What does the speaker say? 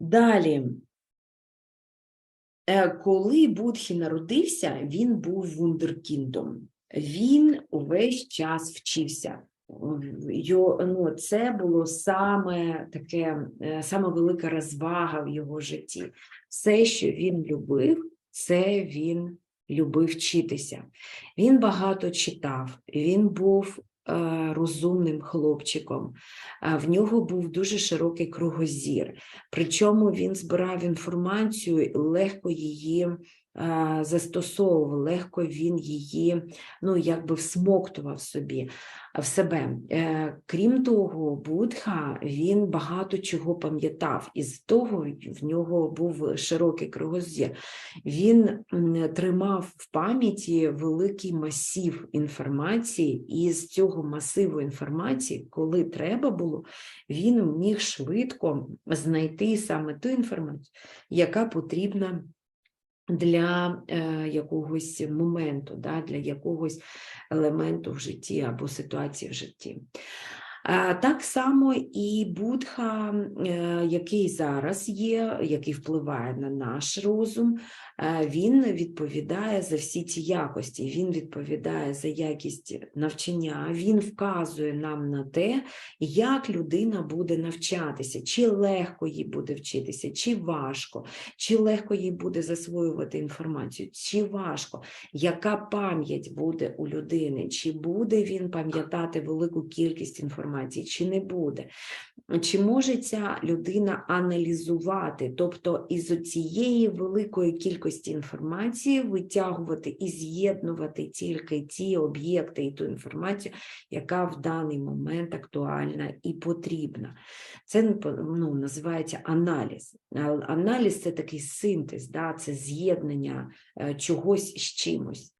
Далі, Е, коли Будхі народився, він був вундеркіндом. Він увесь час вчився. Ну, це було саме таке, е, саме велика розвага в його житті. Все, що він любив, це він любив вчитися. Він багато читав, він був розумним хлопчиком, е, в нього був дуже широкий кругозір. Причому він збирав інформацію, легко її е, застосовував, легко він її ну, якби всмоктував собі в себе. Е, Крім того, Будха він багато чого пам'ятав, і з того в нього був широкий кругозір. Він тримав в пам'яті великий масив інформації, і з цього масиву інформації, коли треба було, він міг швидко знайти саме ту інформацію, яка потрібна для е, якогось моменту, да, для якогось елементу в житті або ситуації в житті. Так само і Будха, е, який зараз є, який впливає на наш розум, е, він відповідає за всі ці якості, він відповідає за якість навчання, він вказує нам на те, як людина буде навчатися, чи легко їй буде вчитися, чи важко, чи легко їй буде засвоювати інформацію, чи важко, яка пам'ять буде у людини, чи буде він пам'ятати велику кількість інформації, чи не буде. Чи може ця людина аналізувати, тобто із цієї великої кількості інформації витягувати і з'єднувати тільки ті об'єкти і ту інформацію, яка в даний момент актуальна і потрібна. Це ну, називається аналіз. Аналіз це такий синтез, да, це з'єднання е, чогось з чимось.